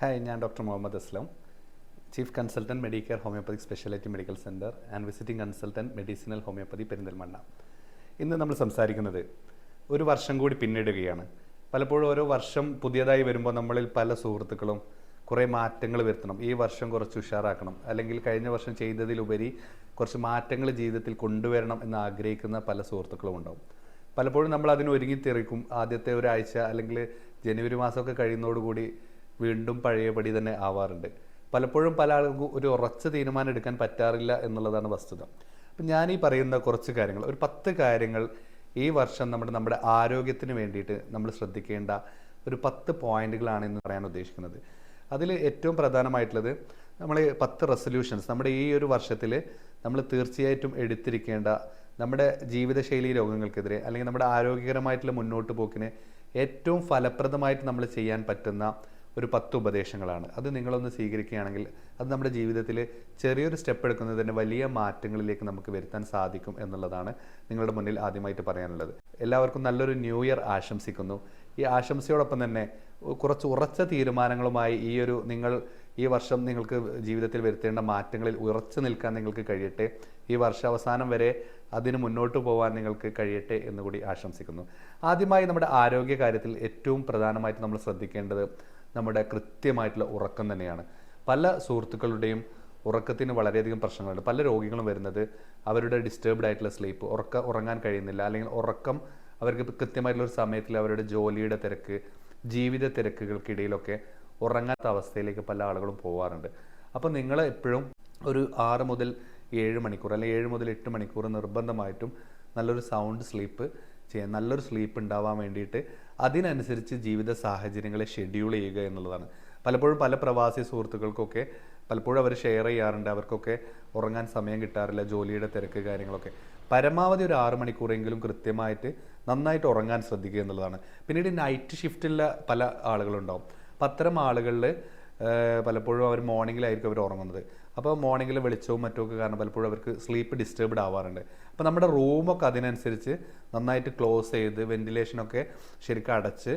Hi ഞാൻ doctor Muhammad Aslam chief consultant Medicare homoeopathy speciality medical centre and visiting consultant medicinal homoeopathy Perinthalmanna. ഇന്ന് നമ്മൾ സംസാരിക്കുന്നത് ഒരു വർഷം കൂടി പിന്നിടുകയാണ്. പലപ്പോഴും ഓരോ വർഷം പുതിയതായി വരുമ്പോൾ നമ്മളിൽ പല സുഹൃത്തുക്കളും കുറേ മാറ്റങ്ങൾ വരുത്തണം. ഈ വർഷം കുറച്ച് ഉഷാറാക്കണം. അല്ലെങ്കിൽ കഴിഞ്ഞ വർഷം ചെയ്തതിലുപരി കുറച്ച് മാറ്റങ്ങൾ ജീവിതത്തിൽ കൊണ്ടുവരണം എന്ന് ആഗ്രഹിക്കുന്ന പല സുഹൃത്തുക്കളും ഉണ്ടാവും. പലപ്പോഴും നമ്മൾ അതിന് ഒരുങ്ങിത്തിറിക്കും ആദ്യത്തെ ഒരാഴ്ച അല്ലെങ്കിൽ ജനുവരി മാസമൊക്കെ കഴിയുന്നതോടുകൂടി വീണ്ടും പഴയപടി തന്നെ ആവാറുണ്ട്. പലപ്പോഴും പല ആളുകൾക്കും ഒരു ഉറച്ച തീരുമാനം എടുക്കാൻ പറ്റാറില്ല എന്നുള്ളതാണ് വസ്തുത. അപ്പം ഞാൻ ഈ പറയുന്ന കുറച്ച് കാര്യങ്ങൾ ഒരു പത്ത് കാര്യങ്ങൾ ഈ വർഷം നമ്മുടെ നമ്മുടെ ആരോഗ്യത്തിന് വേണ്ടിയിട്ട് നമ്മൾ ശ്രദ്ധിക്കേണ്ട ഒരു പത്ത് പോയിന്റുകളാണ് എന്ന് പറയാൻ ഉദ്ദേശിക്കുന്നത്. അതിൽ ഏറ്റവും പ്രധാനമായിട്ടുള്ളത് നമ്മൾ പത്ത് റെസൊല്യൂഷൻസ്. നമ്മുടെ ഈ ഒരു വർഷത്തിൽ നമ്മൾ തീർച്ചയായിട്ടും എടുത്തിരിക്കേണ്ട നമ്മുടെ ജീവിതശൈലി രോഗങ്ങൾക്കെതിരെ അല്ലെങ്കിൽ നമ്മുടെ ആരോഗ്യകരമായിട്ടുള്ള മുന്നോട്ട് പോക്കിന് ഏറ്റവും ഫലപ്രദമായിട്ട് നമ്മൾ ചെയ്യാൻ പറ്റുന്ന ഒരു പത്ത് ഉപദേശങ്ങളാണ്. അത് നിങ്ങളൊന്ന് സ്വീകരിക്കുകയാണെങ്കിൽ അത് നമ്മുടെ ജീവിതത്തിൽ ചെറിയൊരു സ്റ്റെപ്പ് എടുക്കുന്നതിന് വലിയ മാറ്റങ്ങളിലേക്ക് നമുക്ക് വരുത്താൻ സാധിക്കും എന്നുള്ളതാണ് നിങ്ങളുടെ മുന്നിൽ ആദ്യമായിട്ട് പറയാനുള്ളത്. എല്ലാവർക്കും നല്ലൊരു ന്യൂ ഇയർ ആശംസിക്കുന്നു. ഈ ആശംസയോടൊപ്പം തന്നെ കുറച്ച് ഉറച്ച തീരുമാനങ്ങളുമായി ഈ ഒരു നിങ്ങൾ ഈ വർഷം നിങ്ങൾക്ക് ജീവിതത്തിൽ വരുത്തേണ്ട മാറ്റങ്ങളിൽ ഉറച്ചു നിൽക്കാൻ നിങ്ങൾക്ക് കഴിയട്ടെ. ഈ വർഷാവസാനം വരെ അതിന് മുന്നോട്ട് പോകാൻ നിങ്ങൾക്ക് കഴിയട്ടെ എന്ന് കൂടി ആശംസിക്കുന്നു. ആദ്യമായി നമ്മുടെ ആരോഗ്യ കാര്യത്തിൽ ഏറ്റവും പ്രധാനമായിട്ട് നമ്മൾ ശ്രദ്ധിക്കേണ്ടത് നമ്മുടെ കൃത്യമായിട്ടുള്ള ഉറക്കം തന്നെയാണ്. പല സുഹൃത്തുക്കളുടെയും ഉറക്കത്തിന് വളരെയധികം പ്രശ്നങ്ങളുണ്ട്. പല രോഗികളും വരുന്നത് അവരുടെ ഡിസ്റ്റർബ്ഡ് ആയിട്ടുള്ള സ്ലീപ്പ് ഉറക്ക ഉറങ്ങാൻ കഴിയുന്നില്ല അല്ലെങ്കിൽ ഉറക്കം അവർക്ക് കൃത്യമായിട്ടുള്ള ഒരു സമയത്തിൽ അവരുടെ ജോലിയുടെ തിരക്ക് ജീവിത തിരക്കുകൾക്കിടയിലൊക്കെ ഉറങ്ങാത്ത അവസ്ഥയിലേക്ക് പല ആളുകളും പോവാറുണ്ട്. അപ്പോൾ നിങ്ങൾ എപ്പോഴും ഒരു ആറ് മുതൽ ഏഴ് മണിക്കൂർ അല്ലെങ്കിൽ ഏഴ് മുതൽ എട്ട് മണിക്കൂർ നിർബന്ധമായിട്ടും നല്ലൊരു സൗണ്ട് സ്ലീപ്പ് ചെയ്യാൻ നല്ലൊരു സ്ലീപ്പ് ഉണ്ടാവാൻ വേണ്ടിയിട്ട് അതിനനുസരിച്ച് ജീവിത സാഹചര്യങ്ങളെ ഷെഡ്യൂൾ ചെയ്യുക എന്നുള്ളതാണ്. പലപ്പോഴും പല പ്രവാസി സുഹൃത്തുക്കൾക്കൊക്കെ പലപ്പോഴും അവർ ഷെയർ ചെയ്യാറുണ്ട്. അവർക്കൊക്കെ ഉറങ്ങാൻ സമയം കിട്ടാറില്ല ജോലിയുടെ തിരക്ക് കാര്യങ്ങളൊക്കെ. പരമാവധി ഒരു ആറ് മണിക്കൂറെങ്കിലും കൃത്യമായിട്ട് നന്നായിട്ട് ഉറങ്ങാൻ ശ്രദ്ധിക്കുക എന്നുള്ളതാണ്. പിന്നീട് നൈറ്റ് ഷിഫ്റ്റുള്ള പല ആളുകളുണ്ടാവും. അപ്പം അത്തരം ആളുകളിൽ പലപ്പോഴും അവർ മോർണിംഗിലായിരിക്കും അവർ ഉറങ്ങുന്നത്. അപ്പോൾ മോർണിംഗിൽ വെളിച്ചവും മറ്റുമൊക്കെ കാരണം പലപ്പോഴും അവർക്ക് സ്ലീപ്പ് ഡിസ്റ്റർബ്ഡ് ആവാറുണ്ട്. അപ്പോൾ നമ്മുടെ റൂമൊക്കെ അതിനനുസരിച്ച് നന്നായിട്ട് ക്ലോസ് ചെയ്ത് വെന്റിലേഷനൊക്കെ ശരിക്കും അടച്ച്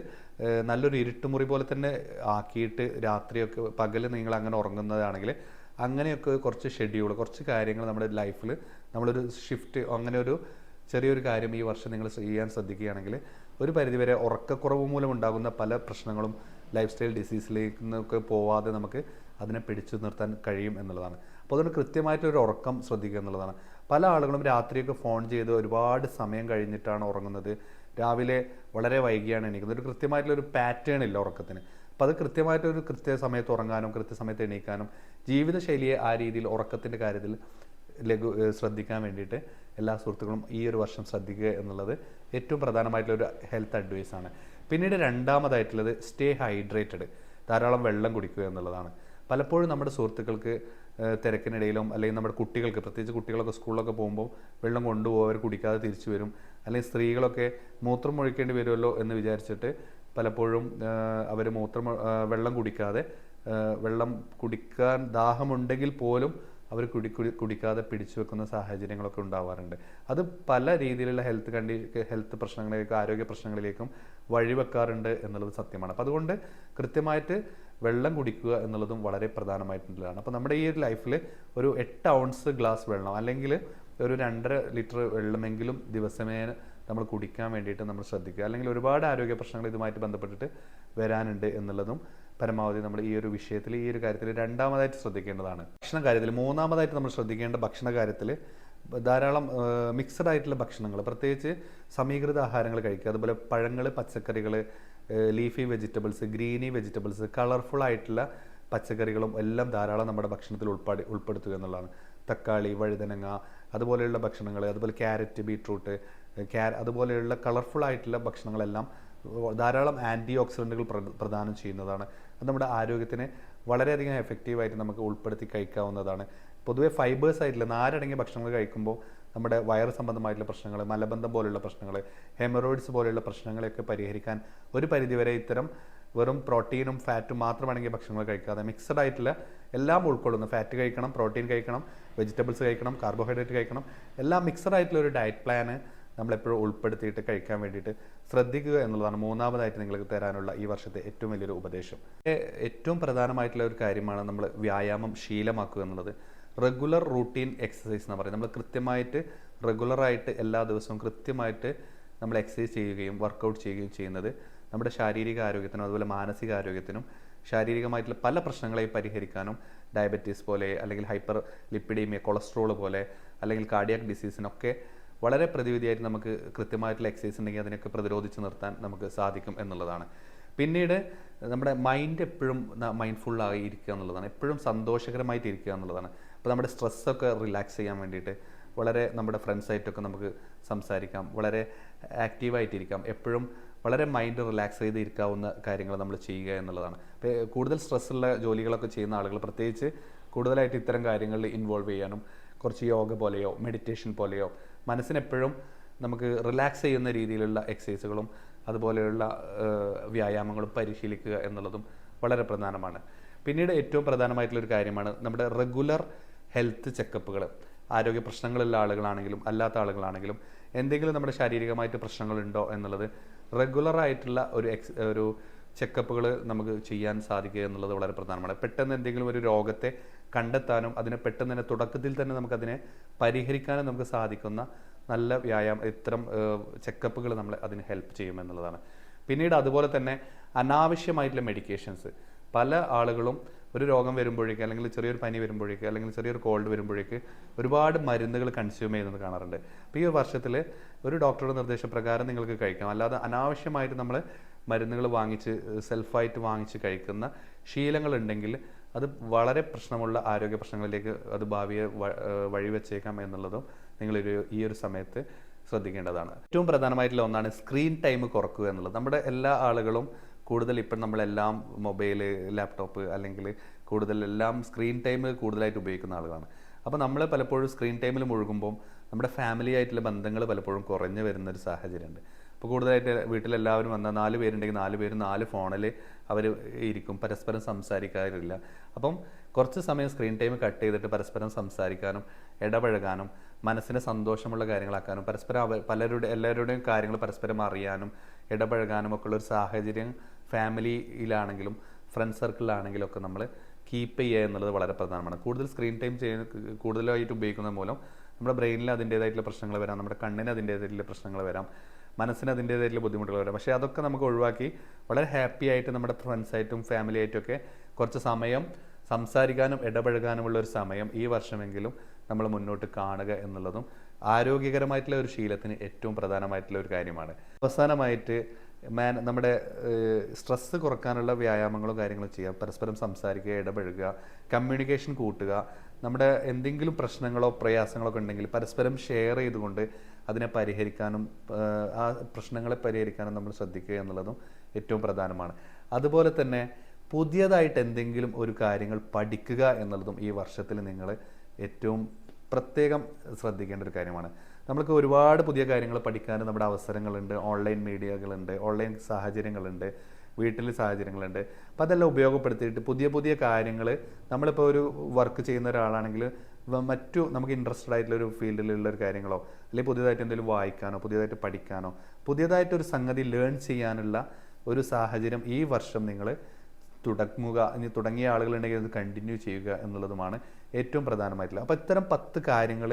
നല്ലൊരു ഇരുട്ടുമുറി പോലെ തന്നെ ആക്കിയിട്ട് രാത്രിയൊക്കെ പകൽ നിങ്ങൾ അങ്ങനെ ഉറങ്ങുന്നതാണെങ്കിൽ അങ്ങനെയൊക്കെ കുറച്ച് ഷെഡ്യൂൾ കുറച്ച് കാര്യങ്ങൾ നമ്മുടെ ലൈഫിൽ നമ്മളൊരു ഷിഫ്റ്റ് അങ്ങനെ ഒരു ചെറിയൊരു കാര്യം ഈ വർഷം നിങ്ങൾ ചെയ്യാൻ ശ്രദ്ധിക്കുകയാണെങ്കിൽ ഒരു പരിധിവരെ ഉറക്കക്കുറവ് മൂലം ഉണ്ടാകുന്ന പല പ്രശ്നങ്ങളും ലൈഫ് സ്റ്റൈൽ ഡിസീസിലേക്കൊക്കെ പോവാതെ നമുക്ക് അതിനെ പിടിച്ചു നിർത്താൻ കഴിയും എന്നുള്ളതാണ്. അപ്പോൾ അതുകൊണ്ട് കൃത്യമായിട്ടൊരു ഉറക്കം ശ്രദ്ധിക്കുക എന്നുള്ളതാണ്. പല ആളുകളും രാത്രിയൊക്കെ ഫോൺ ചെയ്ത് ഒരുപാട് സമയം കഴിഞ്ഞിട്ടാണ് ഉറങ്ങുന്നത്. രാവിലെ വളരെ വൈകിയാണ് എണീക്കുന്നത്. ഒരു കൃത്യമായിട്ടുള്ളൊരു പാറ്റേൺ ഇല്ല ഉറക്കത്തിന്. അപ്പോൾ അത് കൃത്യമായിട്ടൊരു കൃത്യ സമയത്ത് ഉറങ്ങാനും കൃത്യസമയത്ത് എണീക്കാനും ജീവിതശൈലിയെ ആ രീതിയിൽ ഉറക്കത്തിന്റെ കാര്യത്തിൽ ലഘു ശ്രദ്ധിക്കാൻ വേണ്ടിയിട്ട് എല്ലാ സുഹൃത്തുക്കളും ഈ ഒരു വർഷം ശ്രദ്ധിക്കുക എന്നുള്ളത് ഏറ്റവും പ്രധാനമായിട്ടുള്ള ഒരു ഹെൽത്ത് അഡ്വൈസാണ് പിന്നീട് രണ്ടാമതായിട്ടുള്ളത് സ്റ്റേ ഹൈഡ്രേറ്റഡ് ധാരാളം വെള്ളം കുടിക്കുക എന്നുള്ളതാണ്. പലപ്പോഴും നമ്മുടെ സുഹൃത്തുക്കൾക്ക് തിരക്കിനിടയിലും അല്ലെങ്കിൽ നമ്മുടെ കുട്ടികൾക്ക് പ്രത്യേകിച്ച് കുട്ടികളൊക്കെ സ്കൂളിലൊക്കെ പോകുമ്പോൾ വെള്ളം കൊണ്ടുപോകും അവർ കുടിക്കാതെ തിരിച്ചു വരും. അല്ലെങ്കിൽ സ്ത്രീകളൊക്കെ മൂത്രം ഒഴിക്കേണ്ടി വരുമല്ലോ എന്ന് വിചാരിച്ചിട്ട് പലപ്പോഴും അവർ മൂത്രം വെള്ളം കുടിക്കാതെ വെള്ളം കുടിക്കാൻ ദാഹമുണ്ടെങ്കിൽ പോലും അവർ കുടി കുടി കുടിക്കാതെ പിടിച്ചു വെക്കുന്ന സാഹചര്യങ്ങളൊക്കെ ഉണ്ടാവാറുണ്ട്. അത് പല രീതിയിലുള്ള ഹെൽത്ത് കണ്ടി ഹെൽത്ത് പ്രശ്നങ്ങളിലേക്കും ആരോഗ്യ പ്രശ്നങ്ങളിലേക്കും വഴിവെക്കാറുണ്ട് എന്നുള്ളത് സത്യമാണ്. അപ്പം അതുകൊണ്ട് കൃത്യമായിട്ട് വെള്ളം കുടിക്കുക എന്നുള്ളതും വളരെ പ്രധാനമായിട്ടുള്ളതാണ്. അപ്പോൾ നമ്മുടെ ഈ ഒരു ലൈഫിൽ ഒരു എട്ട് ഔൺസ് ഗ്ലാസ് വെള്ളം അല്ലെങ്കിൽ ഒരു രണ്ടര ലിറ്റർ വെള്ളമെങ്കിലും ദിവസമേ നമ്മൾ കുടിക്കാൻ വേണ്ടിയിട്ട് നമ്മൾ ശ്രദ്ധിക്കുക. അല്ലെങ്കിൽ ഒരുപാട് ആരോഗ്യ പ്രശ്നങ്ങൾ ഇതുമായിട്ട് ബന്ധപ്പെട്ടിട്ട് വരാനുണ്ട് എന്നുള്ളതും പരമാവധി നമ്മൾ ഈ ഒരു വിഷയത്തിൽ ഈ ഒരു കാര്യത്തിൽ രണ്ടാമതായിട്ട് ശ്രദ്ധിക്കേണ്ടതാണ്. ഭക്ഷണ കാര്യത്തിൽ മൂന്നാമതായിട്ട് നമ്മൾ ശ്രദ്ധിക്കേണ്ട ഭക്ഷണ കാര്യത്തിൽ ധാരാളം മിക്സഡ് ആയിട്ടുള്ള ഭക്ഷണങ്ങൾ പ്രത്യേകിച്ച് സമീകൃത ആഹാരങ്ങൾ കഴിക്കുക. അതുപോലെ പഴങ്ങൾ പച്ചക്കറികൾ leafy vegetables greeny vegetables colourful ആയിട്ടുള്ള പച്ചക്കറികളും എല്ലാം ധാരാളം നമ്മുടെ ഭക്ഷണത്തിൽ ഉൾപ്പാടി ഉൾപ്പെടുത്തുക എന്നുള്ളതാണ്. തക്കാളി വഴുതനങ്ങ അതുപോലെയുള്ള ഭക്ഷണങ്ങൾ അതുപോലെ ക്യാരറ്റ് ബീട്രൂട്ട് അതുപോലെയുള്ള കളർഫുൾ ആയിട്ടുള്ള ഭക്ഷണങ്ങളെല്ലാം ധാരാളം ആന്റി ഓക്സിഡന്റുകൾ പ്രദാനം ചെയ്യുന്നതാണ്. അത് നമ്മുടെ ആരോഗ്യത്തിന് വളരെയധികം എഫക്റ്റീവായിട്ട് നമുക്ക് ഉൾപ്പെടുത്തി കഴിക്കാവുന്നതാണ്. പൊതുവേ ഫൈബേഴ്സ് ആയിട്ടുള്ള നാരടങ്ങിയ ഭക്ഷണങ്ങൾ കഴിക്കുമ്പോൾ നമ്മുടെ വയറ് സംബന്ധമായിട്ടുള്ള പ്രശ്നങ്ങൾ മലബന്ധം പോലെയുള്ള പ്രശ്നങ്ങൾ ഹെമറോയിഡ്സ് പോലെയുള്ള പ്രശ്നങ്ങളെയൊക്കെ പരിഹരിക്കാൻ ഒരു പരിധിവരെ ഇത്തരം വെറും പ്രോട്ടീനും ഫാറ്റും മാത്രമാണെങ്കിൽ ഭക്ഷണങ്ങൾ കഴിക്കാതെ മിക്സഡ് ആയിട്ടുള്ള എല്ലാം ഉൾക്കൊള്ളുന്നു. ഫാറ്റ് കഴിക്കണം പ്രോട്ടീൻ കഴിക്കണം വെജിറ്റബിൾസ് കഴിക്കണം കാർബോഹൈഡ്രേറ്റ് കഴിക്കണം. എല്ലാം മിക്സഡ് ആയിട്ടുള്ള ഒരു ഡയറ്റ് പ്ലാന് നമ്മളെപ്പോഴും ഉൾപ്പെടുത്തിയിട്ട് കഴിക്കാൻ വേണ്ടിയിട്ട് ശ്രദ്ധിക്കുക എന്നുള്ളതാണ് മൂന്നാമതായിട്ട് നിങ്ങൾക്ക് തരാനുള്ള ഈ വർഷത്തെ ഏറ്റവും വലിയൊരു ഉപദേശം. ഏറ്റവും പ്രധാനമായിട്ടുള്ള ഒരു കാര്യമാണ് നമ്മൾ വ്യായാമം ശീലമാക്കുക എന്നുള്ളത്. റെഗുലർ റൂട്ടീൻ എക്സസൈസ് എന്ന് പറയുന്നത്. നമ്മൾ കൃത്യമായിട്ട് റെഗുലറായിട്ട് എല്ലാ ദിവസവും കൃത്യമായിട്ട് നമ്മൾ എക്സസൈസ് ചെയ്യുകയും വർക്കൗട്ട് ചെയ്യുകയും ചെയ്യുന്നത് നമ്മുടെ ശാരീരിക ആരോഗ്യത്തിനും അതുപോലെ മാനസിക ആരോഗ്യത്തിനും ശാരീരികമായിട്ടുള്ള പല പ്രശ്നങ്ങളെയും പരിഹരിക്കാനും ഡയബറ്റീസ് പോലെ അല്ലെങ്കിൽ ഹൈപ്പർ ലിപ്പിഡീമിയ കൊളസ്ട്രോൾ പോലെ അല്ലെങ്കിൽ കാർഡിയാക് ഡിസീസിനൊക്കെ വളരെ പ്രതിവിധിയായിട്ട് നമുക്ക് കൃത്യമായിട്ടുള്ള എക്സസൈസ് ഉണ്ടെങ്കിൽ അതിനൊക്കെ പ്രതിരോധിച്ച് നിർത്താൻ നമുക്ക് സാധിക്കും എന്നുള്ളതാണ്. പിന്നീട് നമ്മുടെ മൈൻഡ് എപ്പോഴും മൈൻഡ്ഫുള്ളായി ഇരിക്കുക എന്നുള്ളതാണ്. എപ്പോഴും സന്തോഷകരമായിട്ട് ഇരിക്കുക എന്നുള്ളതാണ്. അപ്പോൾ നമ്മുടെ സ്ട്രെസ്സൊക്കെ റിലാക്സ് ചെയ്യാൻ വേണ്ടിയിട്ട് വളരെ നമ്മുടെ ഫ്രണ്ട്സായിട്ടൊക്കെ നമുക്ക് സംസാരിക്കാം. വളരെ ആക്റ്റീവായിട്ടിരിക്കാം എപ്പോഴും വളരെ മൈൻഡ് റിലാക്സ് ചെയ്ത് ഇരിക്കാവുന്ന കാര്യങ്ങൾ നമ്മൾ ചെയ്യുക എന്നുള്ളതാണ്. അപ്പോൾ കൂടുതൽ സ്ട്രെസ്സുള്ള ജോലികളൊക്കെ ചെയ്യുന്ന ആളുകൾ പ്രത്യേകിച്ച് കൂടുതലായിട്ട് ഇത്തരം കാര്യങ്ങളിൽ ഇൻവോൾവ് ചെയ്യാനും കുറച്ച് യോഗ പോലെയോ മെഡിറ്റേഷൻ പോലെയോ മനസ്സിനെപ്പോഴും നമുക്ക് റിലാക്സ് ചെയ്യുന്ന രീതിയിലുള്ള എക്സസൈസുകളും അതുപോലെയുള്ള വ്യായാമങ്ങളും പരിശീലിക്കുക എന്നുള്ളതും വളരെ പ്രധാനമാണ്. പിന്നീട് ഏറ്റവും പ്രധാനമായിട്ടുള്ള ഒരു കാര്യമാണ് നമ്മുടെ റെഗുലർ ഹെൽത്ത് ചെക്കപ്പുകൾ ആരോഗ്യ പ്രശ്നങ്ങളുള്ള ആളുകളാണെങ്കിലും അല്ലാത്ത ആളുകളാണെങ്കിലും എന്തെങ്കിലും നമ്മുടെ ശാരീരികമായിട്ട് പ്രശ്നങ്ങളുണ്ടോ എന്നുള്ളത് റെഗുലറായിട്ടുള്ള ഒരു എക്സ് ഒരു ചെക്കപ്പുകൾ നമുക്ക് ചെയ്യാൻ സാധിക്കുക എന്നുള്ളത് വളരെ പ്രധാനമാണ്. പെട്ടെന്ന് എന്തെങ്കിലും ഒരു രോഗത്തെ കണ്ടെത്താനും അതിനെ പെട്ടെന്ന് തന്നെ തുടക്കത്തിൽ തന്നെ നമുക്കതിനെ പരിഹരിക്കാനും നമുക്ക് സാധിക്കുന്ന നല്ല വ്യായാമം ഇത്തരം ചെക്കപ്പുകൾ നമ്മളെ അതിന് ഹെൽപ്പ് ചെയ്യുമെന്നുള്ളതാണ് പിന്നീട് അതുപോലെ തന്നെ അനാവശ്യമായിട്ടുള്ള മെഡിക്കേഷൻസ് പല ആളുകളും ഒരു രോഗം വരുമ്പോഴേക്ക് അല്ലെങ്കിൽ ചെറിയൊരു പനി വരുമ്പോഴേക്ക് അല്ലെങ്കിൽ ചെറിയൊരു കോൾഡ് വരുമ്പോഴേക്ക് ഒരുപാട് മരുന്നുകൾ കൺസ്യൂം ചെയ്യുന്നത് കാണാറുണ്ട്. അപ്പോൾ ഈ വർഷത്തിൽ ഒരു ഡോക്ടറുടെ നിർദ്ദേശപ്രകാരം നിങ്ങൾക്ക് കഴിക്കാം. അല്ലാതെ അനാവശ്യമായിട്ട് നമ്മൾ മരുന്നുകൾ വാങ്ങിച്ച് സെൽഫായിട്ട് വാങ്ങിച്ച് കഴിക്കുന്ന ശീലങ്ങളുണ്ടെങ്കിൽ അത് വളരെ പ്രശ്നമുള്ള ആരോഗ്യ പ്രശ്നങ്ങളിലേക്ക് അത് ഭാവിയെ വഴി വെച്ചേക്കാം വഴിവെച്ചേക്കാം എന്നുള്ളതും നിങ്ങൾ ഈ ഒരു സമയത്ത് ശ്രദ്ധിക്കേണ്ടതാണ്. ഏറ്റവും പ്രധാനമായിട്ടുള്ള ഒന്നാണ് സ്ക്രീൻ ടൈം കുറക്കുക എന്നുള്ളത്. നമ്മുടെ എല്ലാ ആളുകളും കൂടുതൽ ഇപ്പം നമ്മളെല്ലാം മൊബൈൽ ലാപ്ടോപ്പ് അല്ലെങ്കിൽ കൂടുതൽ എല്ലാം സ്ക്രീൻ ടൈം കൂടുതലായിട്ട് ഉപയോഗിക്കുന്ന ആളുകളാണ്. അപ്പോൾ നമ്മൾ പലപ്പോഴും സ്ക്രീൻ ടൈമിൽ മുഴുകുമ്പോൾ നമ്മുടെ ഫാമിലി ആയിട്ടുള്ള ബന്ധങ്ങൾ പലപ്പോഴും കുറഞ്ഞു വരുന്നൊരു സാഹചര്യമുണ്ട്. അപ്പോൾ കൂടുതലായിട്ട് വീട്ടിലെല്ലാവരും വന്നാൽ നാല് പേരുണ്ടെങ്കിൽ നാല് പേരും നാല് ഫോണിൽ അവർ ഇരിക്കും. പരസ്പരം സംസാരിക്കാറില്ല. അപ്പം കുറച്ച് സമയം സ്ക്രീൻ ടൈം കട്ട് ചെയ്തിട്ട് പരസ്പരം സംസാരിക്കാനും ഇടപഴകാനും മനസ്സിന് സന്തോഷമുള്ള കാര്യങ്ങളാക്കാനും പരസ്പരം അവ പലരുടെ എല്ലാവരുടെയും കാര്യങ്ങൾ പരസ്പരം അറിയാനും ഇടപഴകാനും ഒക്കെ ഉള്ളൊരു സാഹചര്യം ഫാമിലിയിലാണെങ്കിലും ഫ്രണ്ട് സർക്കിളിലാണെങ്കിലും ഒക്കെ നമ്മൾ കീപ്പ് ചെയ്യുക എന്നുള്ളത് വളരെ പ്രധാനമാണ്. കൂടുതൽ സ്ക്രീൻ ടൈം ചെയ്യുന്ന കൂടുതലായിട്ട് ഉപയോഗിക്കുന്നത് മൂലം നമ്മുടെ ബ്രെയിനിൽ അതിന്റേതായിട്ടുള്ള പ്രശ്നങ്ങൾ വരാം നമ്മുടെ കണ്ണിന് അതിന്റേതായിട്ടുള്ള പ്രശ്നങ്ങൾ വരാം മനസ്സിന് അതിന്റേതായിട്ടുള്ള ബുദ്ധിമുട്ടുകൾ വരാം. പക്ഷേ അതൊക്കെ നമുക്ക് ഒഴിവാക്കി വളരെ ഹാപ്പി ആയിട്ട് നമ്മുടെ ഫ്രണ്ട്സായിട്ടും ഫാമിലി ആയിട്ടും ഒക്കെ കുറച്ച് സമയം സംസാരിക്കാനും ഇടപഴകാനുമുള്ള ഒരു സമയം ഈ വർഷമെങ്കിലും നമ്മൾ മുന്നോട്ട് കാണുക എന്നുള്ളതും ആരോഗ്യകരമായിട്ടുള്ള ഒരു ശീലത്തിന് ഏറ്റവും പ്രധാനമായിട്ടുള്ള ഒരു കാര്യമാണ്. അവസാനമായിട്ട് മാൻ നമ്മുടെ സ്ട്രെസ്സ് കുറക്കാനുള്ള വ്യായാമങ്ങളും കാര്യങ്ങളും ചെയ്യുക പരസ്പരം സംസാരിക്കുക ഇടപഴകുക കമ്മ്യൂണിക്കേഷൻ കൂട്ടുക നമ്മുടെ എന്തെങ്കിലും പ്രശ്നങ്ങളോ പ്രയാസങ്ങളോ ഒക്കെ ഉണ്ടെങ്കിൽ പരസ്പരം ഷെയർ ചെയ്തുകൊണ്ട് അതിനെ പരിഹരിക്കാനും ആ പ്രശ്നങ്ങളെ പരിഹരിക്കാനും നമ്മൾ ശ്രദ്ധിക്കുക എന്നുള്ളതും ഏറ്റവും പ്രധാനമാണ്. അതുപോലെ തന്നെ പുതിയതായിട്ട് എന്തെങ്കിലും ഒരു കാര്യങ്ങൾ പഠിക്കുക എന്നുള്ളതും ഈ വർഷത്തിൽ നിങ്ങൾ ഏറ്റവും പ്രത്യേകം ശ്രദ്ധിക്കേണ്ട ഒരു കാര്യമാണ്. നമ്മൾക്ക് ഒരുപാട് പുതിയ കാര്യങ്ങൾ പഠിക്കാൻ നമ്മുടെ അവസരങ്ങളുണ്ട്. ഓൺലൈൻ മീഡിയകളുണ്ട്. ഓൺലൈൻ സാഹചര്യങ്ങളുണ്ട്. വീട്ടിൽ സാഹചര്യങ്ങളുണ്ട്. അപ്പോൾ അതെല്ലാം ഉപയോഗപ്പെടുത്തിയിട്ട് പുതിയ പുതിയ കാര്യങ്ങൾ നമ്മളിപ്പോൾ ഒരു വർക്ക് ചെയ്യുന്ന ഒരാളാണെങ്കിൽ മറ്റു നമുക്ക് ഇൻട്രസ്റ്റഡ് ആയിട്ടുള്ള ഒരു ഫീൽഡിലുള്ള ഒരു കാര്യങ്ങളോ അല്ലെങ്കിൽ പുതിയതായിട്ട് എന്തെങ്കിലും വായിക്കാനോ പുതിയതായിട്ട് പഠിക്കാനോ പുതിയതായിട്ടൊരു സംഗതി ലേൺ ചെയ്യാനുള്ള ഒരു സാഹചര്യം ഈ വർഷം നിങ്ങൾ തുടങ്ങുക ഇനി തുടങ്ങിയ ആളുകളുണ്ടെങ്കിൽ അത് കണ്ടിന്യൂ ചെയ്യുക എന്നുള്ളതുമാണ് ഏറ്റവും പ്രധാനമായിട്ടുള്ളത്. അപ്പോൾ ഇത്തരം പത്ത് കാര്യങ്ങൾ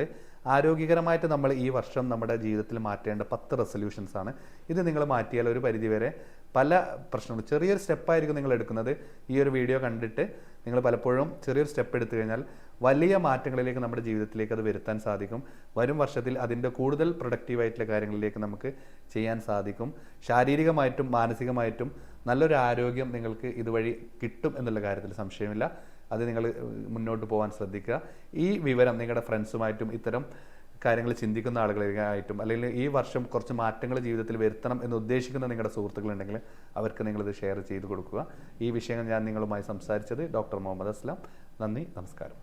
ആരോഗ്യകരമായിട്ട് നമ്മൾ ഈ വർഷം നമ്മുടെ ജീവിതത്തിൽ മാറ്റേണ്ട പത്ത് റെസൊല്യൂഷൻസ് ആണ്. ഇത് നിങ്ങൾ മാറ്റിയാൽ ഒരു പരിധിവരെ പല പ്രശ്നങ്ങളും ചെറിയൊരു സ്റ്റെപ്പായിരിക്കും നിങ്ങൾ എടുക്കുന്നത്. ഈ ഒരു വീഡിയോ കണ്ടിട്ട് നിങ്ങൾ പലപ്പോഴും ചെറിയൊരു സ്റ്റെപ്പ് എടുത്തു കഴിഞ്ഞാൽ വലിയ മാറ്റങ്ങളിലേക്ക് നമ്മുടെ ജീവിതത്തിലേക്ക് അത് വരുത്താൻ സാധിക്കും. വരും വർഷത്തിൽ അതിന്റെ കൂടുതൽ പ്രൊഡക്റ്റീവായിട്ടുള്ള കാര്യങ്ങളിലേക്ക് നമുക്ക് ചെയ്യാൻ സാധിക്കും. ശാരീരികമായിട്ടും മാനസികമായിട്ടും നല്ലൊരു ആരോഗ്യം നിങ്ങൾക്ക് ഇതുവഴി കിട്ടും എന്നുള്ള കാര്യത്തിൽ സംശയമില്ല. അത് നിങ്ങൾ മുന്നോട്ട് പോകാൻ ശ്രദ്ധിക്കുക. ഈ വിവരം നിങ്ങളുടെ ഫ്രണ്ട്സുമായിട്ടും ഇത്തരം കാര്യങ്ങൾ ചിന്തിക്കുന്ന ആളുകളായിട്ടും അല്ലെങ്കിൽ ഈ വർഷം കുറച്ച് മാറ്റങ്ങൾ ജീവിതത്തിൽ വരുത്തണം എന്ന് ഉദ്ദേശിക്കുന്ന നിങ്ങളുടെ സുഹൃത്തുക്കളുണ്ടെങ്കിൽ അവർക്ക് നിങ്ങളിത് ഷെയർ ചെയ്ത് കൊടുക്കുക. ഈ വിഷയങ്ങൾ ഞാൻ നിങ്ങളുമായി സംസാരിച്ചത് ഡോക്ടർ മുഹമ്മദ് അസ്ലാം. നന്ദി നമസ്കാരം.